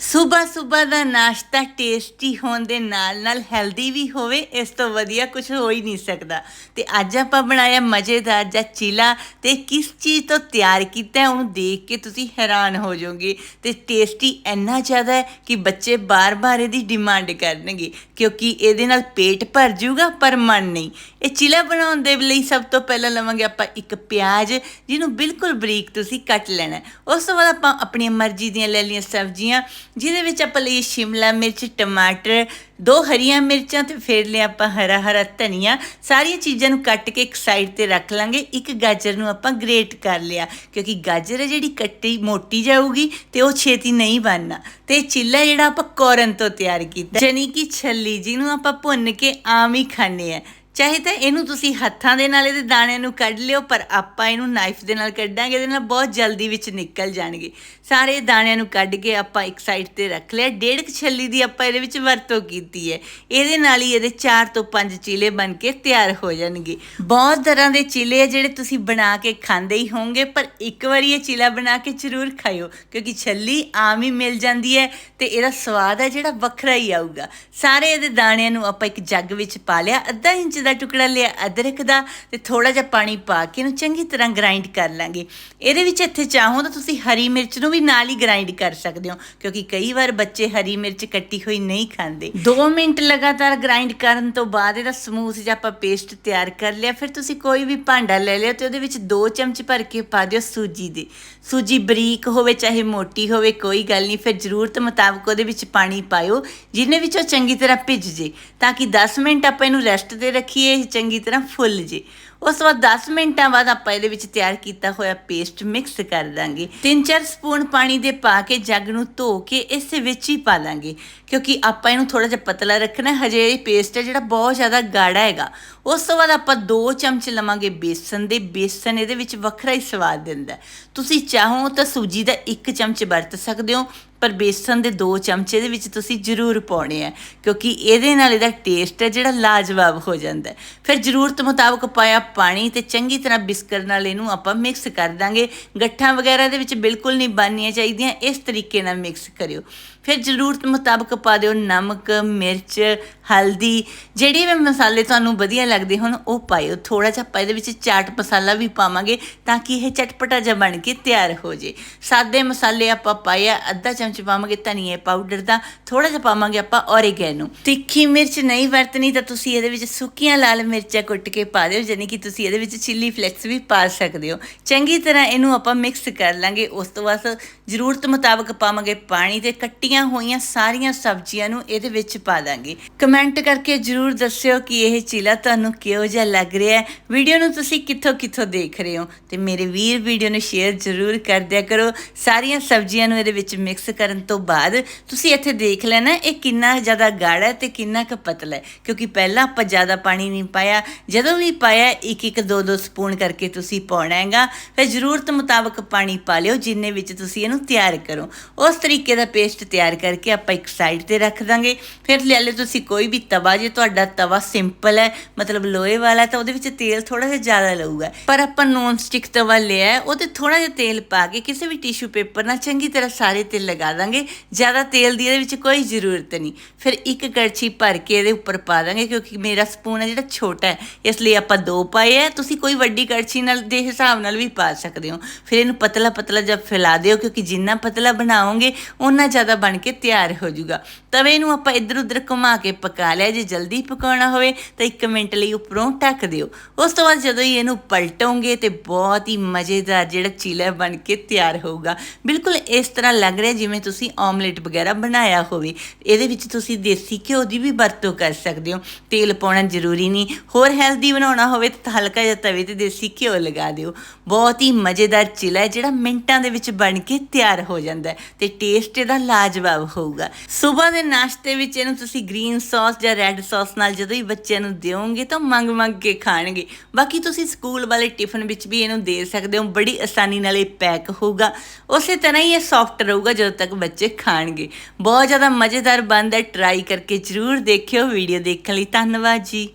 ਸਵੇਰ ਸਵੇਰ ਦਾ ਨਾਸ਼ਤਾ ਟੇਸਟੀ ਹੋਣ ਦੇ ਨਾਲ ਨਾਲ ਹੈਲਦੀ ਵੀ ਹੋਵੇ, ਇਸ ਤੋਂ ਵਧੀਆ ਕੁਝ ਹੋ ਹੀ ਨਹੀਂ ਸਕਦਾ। ਤੇ ਅੱਜ ਆਪਾਂ ਬਣਾਇਆ ਮਜ਼ੇਦਾਰ ਜਾਂ ਚੀਲਾ ਤੇ ਕਿਸ ਚੀਜ਼ ਤੋਂ ਤਿਆਰ ਕੀਤਾ ਹੈ ਉਹਨੂੰ ਦੇਖ ਕੇ ਤੁਸੀਂ ਹੈਰਾਨ ਹੋ ਜਾਓਗੇ। ਤੇ ਟੇਸਟੀ ਇੰਨਾ ਜ਼ਿਆਦਾ ਹੈ ਕਿ ਬੱਚੇ ਬਾਰ-ਬਾਰ ਇਹਦੀ ਡਿਮਾਂਡ ਕਰਨਗੇ, ਕਿਉਂਕਿ ਇਹਦੇ ਨਾਲ ਪੇਟ ਭਰ ਜਾਊਗਾ ਪਰ ਮਨ ਨਹੀਂ। ਇਹ ਚੀਲਾ ਬਣਾਉਣ ਦੇ ਲਈ ਸਭ ਤੋਂ ਪਹਿਲਾਂ ਲਵਾਂਗੇ ਆਪਾਂ ਇੱਕ ਪਿਆਜ਼, ਜਿਹਨੂੰ ਬਿਲਕੁਲ ਬਰੀਕ ਤੁਸੀਂ ਕੱਟ ਲੈਣਾ ਉਸ ਤੋਂ ਬਾਅਦ ਆਪਾਂ ਆਪਣੀ ਮਰਜ਼ੀ ਦੀਆਂ ਲੈ ਲਈਆਂ ਸਬਜ਼ੀਆਂ ਜਿਹਦੇ ਵਿੱਚ ਆਪਾਂ ਲਈ ਸ਼ਿਮਲਾ ਮਿਰਚ, ਟਮਾਟਰ, ਦੋ ਹਰੀਆਂ ਮਿਰਚਾਂ ਤੇ ਫਿਰ ਲਿਆ ਆਪਾਂ ਹਰਾ ਹਰਾ ਧਨੀਆ। ਸਾਰੀਆਂ ਚੀਜ਼ਾਂ ਨੂੰ ਕੱਟ ਕੇ ਇੱਕ ਸਾਈਡ ਤੇ ਰੱਖ ਲਾਂਗੇ। ਇੱਕ ਗਾਜਰ ਨੂੰ ਆਪਾਂ ਗ੍ਰੇਟ ਕਰ ਲਿਆ, ਕਿਉਂਕਿ ਗਾਜਰ ਹੈ ਜਿਹੜੀ ਕੱਟੀ ਮੋਟੀ ਜਾਊਗੀ ਤੇ ਉਹ ਛੇਤੀ ਨਹੀਂ ਬਣਨਾ। ਤੇ ਚਿੱਲਾ ਜਿਹੜਾ ਆਪਾਂ ਕੋਰਨ ਤੋਂ ਤਿਆਰ ਕੀਤਾ। ਜਾਣੀ ਕਿ ਛੱਲੀ ਜਿਹਨੂੰ ਆਪਾਂ ਭੁੰਨ ਕੇ ਆਮ ਹੀ ਖਾਂਦੇ ਆ ਚਾਹੇ ਤਾਂ ਇਹਨੂੰ ਤੁਸੀਂ ਹੱਥਾਂ ਦੇ ਨਾਲ ਇਹਦੇ ਦਾਣਿਆਂ ਨੂੰ ਕੱਢ ਲਿਓ, ਪਰ ਆਪਾਂ ਇਹਨੂੰ ਨਾਈਫ ਦੇ ਨਾਲ ਕੱਢਾਂਗੇ, ਇਹਦੇ ਨਾਲ ਬਹੁਤ ਜਲਦੀ ਵਿੱਚ ਨਿਕਲ ਜਾਣਗੇ। ਸਾਰੇ ਦਾਣਿਆਂ ਨੂੰ ਕੱਢ ਕੇ ਆਪਾਂ ਇੱਕ ਸਾਈਡ ਤੇ ਰੱਖ ਲਿਆ। ਡੇਢ ਕੁ ਛੱਲੀ ਦੀ ਆਪਾਂ ਇਹਦੇ ਵਿੱਚ ਵਰਤੋਂ ਕੀਤੀ ਹੈ। ਇਹਦੇ ਨਾਲ ਹੀ ਇਹਦੇ 4 ਤੋਂ 5 ਚੀਲੇ ਬਣ ਕੇ ਤਿਆਰ ਹੋ ਜਾਣਗੇ। ਬਹੁਤ ਤਰ੍ਹਾਂ ਦੇ ਚੀਲੇ ਆ ਜਿਹੜੇ ਤੁਸੀਂ ਬਣਾ ਕੇ ਖਾਂਦੇ ਹੀ ਹੋਵੋਗੇ, ਪਰ ਇੱਕ ਵਾਰੀ ਇਹ ਚੀਲਾ ਬਣਾ ਕੇ ਜ਼ਰੂਰ ਖਾਇਓ, ਕਿਉਂਕਿ ਛੱਲੀ ਆਮ ਹੀ ਮਿਲ ਜਾਂਦੀ ਹੈ ਤੇ ਇਹਦਾ ਸਵਾਦ ਹੈ ਜਿਹੜਾ ਵੱਖਰਾ ਹੀ ਆਊਗਾ। ਸਾਰੇ ਇਹਦੇ ਦਾਣਿਆਂ ਨੂੰ ਆਪਾਂ ਇੱਕ ਜੱਗ ਵਿੱਚ ਪਾ ਲਿਆ, ਅੱਧਾ ਇੰਚ ਦਾ ਟੁਕੜਾ ਲਿਆ, ਅਦਰਕ ਦਾ ਤੇ ਥੋੜਾ ਜਿਹਾ ਪਾਣੀ ਪਾ ਕੇ ਇਹਨੂੰ ਚੰਗੀ ਤਰ੍ਹਾਂ ਗ੍ਰਾਈਂਡ ਕਰ ਲਾਂਗੇ। ਇਹਦੇ ਵਿੱਚ ਇੱਥੇ ਚਾਹੋ ਤਾਂ ਤੁਸੀਂ ਹਰੀ ਮਿਰਚ ਨੂੰ ਵੀ ਨਾਲ ਹੀ ਗ੍ਰਾਈਂਡ ਕਰ ਸਕਦੇ ਹੋ, ਕਿਉਂਕਿ ਕਈ ਵਾਰ ਬੱਚੇ ਹਰੀ ਮਿਰਚ ਕੱਟੀ ਹੋਈ ਨਹੀਂ ਖਾਂਦੇ। 2 ਮਿੰਟ ਲਗਾਤਾਰ ਗ੍ਰਾਈਂਡ ਕਰਨ ਤੋਂ ਬਾਅਦ ਇਹਦਾ ਸਮੂਥ ਜਿਹਾ ਆਪਾਂ ਪੇਸਟ ਤਿਆਰ ਕਰ ਲਿਆ, ਫਿਰ ਤੁਸੀਂ ਕੋਈ ਵੀ ਭਾਂਡਾ ਲੈ ਲਿਆ ਤੇ ਉਹਦੇ ਵਿੱਚ 2 ਚਮਚ ਭਰ ਕੇ ਪਾ ਦਿਓ ਸੂਜੀ ਦੇ। ਸੂਜੀ ਬਰੀਕ ਹੋਵੇ, ਚਾਹੇ ਮੋਟੀ ਹੋਵੇ, ਕੋਈ ਗੱਲ ਨਹੀਂ, ਫਿਰ ਜ਼ਰੂਰਤ ਮੁਤਾਬਕ ਉਹਦੇ ਵਿੱਚ ਪਾਣੀ ਪਾਇਓ ਜਿਹਨੇ ਵਿੱਚ ਉਹ ਚੰਗੀ ਤਰ੍ਹਾਂ ਭਿੱਜ ਜੇ। ਤਾਂ ਕਿ 10 ਮਿੰਟ ਆਪਾਂ ਇਹਨੂੰ ਰੈਸਟ ਤੇ ਰੱਖੀਏ ਇਹ ਚੰਗੀ ਤਰ੍ਹਾਂ ਫੁੱਲ ਜੇ। ਉਸ ਤੋਂ ਬਾਅਦ 10 ਮਿੰਟਾਂ ਬਾਅਦ ਆਪਾਂ ਇਹਦੇ ਵਿੱਚ ਤਿਆਰ ਕੀਤਾ ਹੋਇਆ ਪੇਸਟ ਮਿਕਸ ਕਰ ਦਾਂਗੇ। 3-4 ਸਪੂਨ ਪਾਣੀ ਦੇ ਪਾ ਕੇ ਜੱਗ ਨੂੰ ਧੋ ਕੇ ਇਸੇ ਵਿੱਚ ਹੀ ਪਾ ਦਾਂਗੇ ਕਿਉਂਕਿ ਆਪਾਂ ਇਹਨੂੰ ਥੋੜਾ ਜਿਹਾ ਪਤਲਾ ਰੱਖਣਾ, ਹਜੇ ਇਹ ਪੇਸਟ ਹੈ ਜਿਹੜਾ ਬਹੁਤ ਜ਼ਿਆਦਾ ਗਾੜਾ ਹੈਗਾ। ਉਸ ਤੋਂ ਬਾਅਦ ਆਪਾਂ 2 ਚਮਚ ਲਵਾਂਗੇ ਬੇਸਨ ਦੇ। ਬੇਸਨ ਇਹਦੇ ਵਿੱਚ ਵੱਖਰਾ ਹੀ ਸਵਾਦ ਦਿੰਦਾ ਤੁਸੀਂ ਚਾਹੋ ਤਾਂ ਸੂਜੀ ਦਾ 1 ਚਮਚ ਵਰਤ ਸਕਦੇ ਹੋ। ਪਰ ਬੇਸਨ ਦੇ 2 ਚਮਚੇ ਦੇ ਵਿੱਚ ਤੁਸੀਂ ਜ਼ਰੂਰ ਪਾਉਣੇ ਆ, ਕਿਉਂਕਿ ਇਹਦੇ ਨਾਲ ਇਹਦਾ ਟੇਸਟ ਹੈ ਜਿਹੜਾ ਲਾਜਵਾਬ ਹੋ ਜਾਂਦਾ ਫਿਰ ਜ਼ਰੂਰਤ ਮੁਤਾਬਕ ਪਾਇਆ ਪਾਣੀ ਤੇ ਚੰਗੀ ਤਰ੍ਹਾਂ ਬਿਸਕਰ ਨਾਲ ਇਹਨੂੰ ਆਪਾਂ ਮਿਕਸ ਕਰ ਦਾਂਗੇ। ਗੱਠਾਂ ਵਗੈਰਾ ਦੇ ਵਿੱਚ ਬਿਲਕੁਲ ਨਹੀਂ ਬਣਨੀਆਂ ਚਾਹੀਦੀਆਂ, ਇਸ ਤਰੀਕੇ ਨਾਲ ਮਿਕਸ ਕਰਿਓ। ਫਿਰ ਜ਼ਰੂਰਤ ਮੁਤਾਬਕ ਪਾ ਦਿਓ ਨਮਕ, ਮਿਰਚ, ਹਲਦੀ, ਜਿਹੜੇ ਵੀ ਮਸਾਲੇ ਤੁਹਾਨੂੰ ਵਧੀਆ ਲੱਗਦੇ ਹੋਣ, ਉਹ ਪਾਇਓ। ਥੋੜਾ ਜਿਹਾ ਆਪਾਂ ਇਹਦੇ ਵਿੱਚ ਚਾਟ ਮਸਾਲਾ ਵੀ ਪਾਵਾਂਗੇ ਤਾਂ ਕਿ ਇਹ ਚਟਪਟਾ ਜਿਹਾ ਬਣ ਕੇ ਤਿਆਰ ਹੋ ਜੇ। ਸਾਦੇ ਮਸਾਲੇ ਆਪਾਂ ਪਾਇਆ ਅੱਧਾ ਚਮਚ ਪਾਵਾਂਗੇ ਧਨੀਏ ਪਾਊਡਰ ਦਾ ਥੋੜਾ ਜਿਹਾ ਪਾਵਾਂਗੇ ਆਪਾਂ ਔਰੇਗੈਨੋ ਤਿੱਖੀ ਮਿਰਚ ਨਹੀਂ ਵਰਤਣੀ ਤਾਂ ਤੁਸੀਂ ਇਹਦੇ ਵਿੱਚ ਸੁੱਕੀਆਂ ਲਾਲ ਮਿਰਚਾਂ ਕੁੱਟ ਕੇ ਪਾ ਦਿਓ ਯਾਨੀ ਕਿ ਤੁਸੀਂ ਇਹਦੇ ਵਿੱਚ ਚਿੱਲੀ ਫਲੇਕਸ ਵੀ ਪਾ ਸਕਦੇ ਹੋ। ਚੰਗੀ ਤਰ੍ਹਾਂ ਇਹਨੂੰ ਆਪਾਂ ਮਿਕਸ ਕਰ ਲਾਂਗੇ। ਉਸ ਤੋਂ ਬਾਅਦ ਜ਼ਰੂਰਤ ਮੁਤਾਬਕ ਪਾਵਾਂਗੇ ਪਾਣੀ ਤੇ ਕੱਟੀਆਂ ਹੋਈਆਂ ਸਾਰੀਆਂ ਸਬਜ਼ੀਆਂ ਨੂੰ ਇਹਦੇ ਵਿੱਚ ਪਾ ਦਾਂਗੇ। ਕਮੈਂਟ ਕਰਕੇ ਜਰੂਰ ਦੱਸਿਓ ਕਿ ਇਹ ਚੀਲਾ ਤੁਹਾਨੂੰ ਕਿਹੋ ਜਿਹਾ ਲੱਗ ਰਿਹਾ ਹੈ। ਵੀਡੀਓ ਨੂੰ ਤੁਸੀਂ ਕਿੱਥੋਂ ਕਿੱਥੋਂ ਦੇਖ ਰਹੇ ਹੋ? ਤੇ ਮੇਰੇ ਵੀਰ ਵੀਡੀਓ ਨੂੰ ਸ਼ੇਅਰ ਜਰੂਰ ਕਰ ਦਿਆ ਕਰੋ। ਸਾਰੀਆਂ ਸਬਜ਼ੀਆਂ ਨੂੰ ਇਹਦੇ ਵਿੱਚ ਮਿਕਸ ਕਰਨ ਤੋਂ ਬਾਅਦ ਤੁਸੀਂ ਇੱਥੇ ਦੇਖ ਲੈਣਾ, ਇਹ ਕਿੰਨਾ ਜ਼ਿਆਦਾ ਗਾੜਾ ਹੈ ਤੇ ਕਿੰਨਾ ਕੁ ਪਤਲਾ ਹੈ। ਕਿਉਂਕਿ ਪਹਿਲਾਂ ਆਪਾਂ ਜ਼ਿਆਦਾ ਪਾਣੀ ਨਹੀਂ ਪਾਇਆ। ਜਦੋਂ ਵੀ ਪਾਇਆ ਇੱਕ ਇੱਕ ਦੋ ਦੋ ਸਪੂਨ ਕਰਕੇ ਤੁਸੀਂ ਪਾਉਣਾ ਹੈਗਾ। ਫਿਰ ਜ਼ਰੂਰਤ ਮੁਤਾਬਕ ਪਾਣੀ ਪਾ ਲਿਓ, ਜਿੰਨੇ ਵਿੱਚ ਤੁਸੀਂ ਇਹਨੂੰ ਤਿਆਰ ਕਰੋ। ਉਸ ਤਰੀਕੇ ਦਾ ਪੇਸਟ ਤਿਆਰ ਕਰਕੇ ਆਪਾਂ ਇੱਕ ਸਾਈਡ ਤੇ ਰੱਖ ਦਾਂਗੇ। ਫਿਰ ਲੈ ਲਓ ਤੁਸੀਂ ਕੋਈ ਵੀ ਤਵਾ, ਜੇ ਤੁਹਾਡਾ ਤਵਾ ਸਿੰਪਲ ਹੈ, ਮਤਲਬ ਲੋਹੇ ਵਾਲਾ ਤਾਂ ਉਹਦੇ ਵਿੱਚ ਤੇਲ ਥੋੜਾ ਜਿਹਾ ਜ਼ਿਆਦਾ ਲਊਗਾ ਪਰ ਆਪਾਂ ਨੌਨ ਸਟਿਕ ਤਵਾ ਲਿਆ ਉਹਦੇ ਥੋੜਾ ਜਿਹਾ ਤੇਲ ਪਾ ਕੇ ਕਿਸੇ ਵੀ ਟਿਸ਼ੂ ਪੇਪਰ ਨਾਲ ਚੰਗੀ ਤਰ੍ਹਾਂ ਸਾਰੇ ਤੇ ਲਗਾ ਦਾਂਗੇ। ਜ਼ਿਆਦਾ ਤੇਲ ਦੀ ਇਹਦੇ ਵਿੱਚ ਕੋਈ ਜ਼ਰੂਰਤ ਨਹੀਂ। ਫਿਰ ਇੱਕ ਕੜਛੀ ਭਰ ਕੇ ਇਹਦੇ ਉੱਪਰ ਪਾ ਦਾਂਗੇ, ਕਿਉਂਕਿ ਮੇਰਾ ਸਪੂਨ ਹੈ ਜਿਹੜਾ ਛੋਟਾ ਹੈ। ਇਸ ਲਈ ਆਪਾਂ ਦੋ ਪਾਏ ਹੈ। ਤੁਸੀਂ ਕੋਈ ਵੱਡੀ ਕੜਛੀ ਨਾਲ ਦੇ ਹਿਸਾਬ ਨਾਲ ਵੀ ਪਾ ਸਕਦੇ ਹੋ। ਫਿਰ ਇਹਨੂੰ ਪਤਲਾ ਪਤਲਾ ਜਿਹਾ ਫੈਲਾ ਦਿਓ, ਕਿਉਂਕਿ ਜਿੰਨਾ ਪਤਲਾ ਬਣਾਓਗੇ ਉਨਾ ਜ਼ਿਆਦਾ ਬਣ ਕੇ ਤਿਆਰ ਹੋ ਜਾਊਗਾ। ਤਵੇ ਨੂੰ ਆਪਾਂ ਇੱਧਰ ਉੱਧਰ ਘੁਮਾ ਕੇ ਪਕਾ ਲਿਆ। ਜੇ ਜਲਦੀ ਪਕਾਉਣਾ ਹੋਵੇ ਤਾਂ 1 ਮਿੰਟ ਲਈ ਉੱਪਰੋਂ ਢੱਕ ਦਿਓ। ਉਸ ਤੋਂ ਬਾਅਦ ਜਦੋਂ ਹੀ ਇਹਨੂੰ ਪਲਟੋਗੇ ਤੇ ਬਹੁਤ ਹੀ ਮਜ਼ੇਦਾਰ ਜਿਹੜਾ ਚੀਲਾ ਬਣ ਕੇ ਤਿਆਰ ਹੋਊਗਾ। ਬਿਲਕੁਲ ਇਸ ਤਰ੍ਹਾਂ ਲੱਗ ਰਿਹਾ ਜਿਵੇਂ ਤੁਸੀਂ ਆਮਲੇਟ ਵਗੈਰਾ ਬਣਾਇਆ ਹੋਵੇ। ਇਹਦੇ ਵਿੱਚ ਤੁਸੀਂ ਦੇਸੀ ਘਿਓ ਦੀ ਵੀ ਵਰਤੋਂ ਕਰ ਸਕਦੇ ਹੋ। ਤੇਲ ਪਾਉਣਾ ਜ਼ਰੂਰੀ ਨਹੀਂ। ਹੋਰ ਹੈਲਦੀ ਬਣਾਉਣਾ ਹੋਵੇ ਤਾਂ ਹਲਕਾ ਜਿਹਾ ਤਵੇ ਤੇ ਦੇਸੀ ਘਿਓ ਲਗਾ ਦਿਓ। ਬਹੁਤ ਹੀ ਮਜ਼ੇਦਾਰ ਚਿਲਾ ਹੈ ਜਿਹੜਾ ਮਿੰਟਾਂ ਦੇ ਵਿੱਚ ਬਣ ਕੇ ਤਿਆਰ ਹੋ ਜਾਂਦਾ ਹੈ ਤੇ ਟੇਸਟ ਇਹਦਾ ਲਾਜਵਾਬ ਹੋਊਗਾ। ਸਵੇਰ ਦੇ ਨਾਸ਼ਤੇ ਵਿੱਚ ਇਹਨੂੰ ਤੁਸੀਂ ਗ੍ਰੀਨ ਸੌਸ ਜਾਂ ਰੈੱਡ ਸੌਸ ਨਾਲ ਜਦੋਂ ਹੀ ਬੱਚਿਆਂ ਨੂੰ ਦਿਓਗੇ ਤਾਂ ਮੰਗ ਮੰਗ ਕੇ ਖਾਣਗੇ। ਬਾਕੀ ਤੁਸੀਂ ਸਕੂਲ ਵਾਲੇ ਟਿਫਨ ਵਿੱਚ ਵੀ ਇਹਨੂੰ ਦੇ ਸਕਦੇ ਹੋ, ਬੜੀ ਆਸਾਨੀ ਨਾਲ ਇਹ ਪੈਕ ਹੋਊਗਾ। ਉਸੇ ਤਰ੍ਹਾਂ ਹੀ ਇਹ ਸੌਫਟ ਰਹੂਗਾ ਜਦੋਂ ਤੱਕ ਬੱਚੇ ਖਾਣਗੇ। ਬਹੁਤ ਜ਼ਿਆਦਾ ਮਜ਼ੇਦਾਰ ਬਣਦਾ ਟਰਾਈ ਕਰਕੇ ਜ਼ਰੂਰ ਦੇਖਿਓ ਵੀਡੀਓ ਦੇਖਣ ਲਈ ਧੰਨਵਾਦ ਜੀ।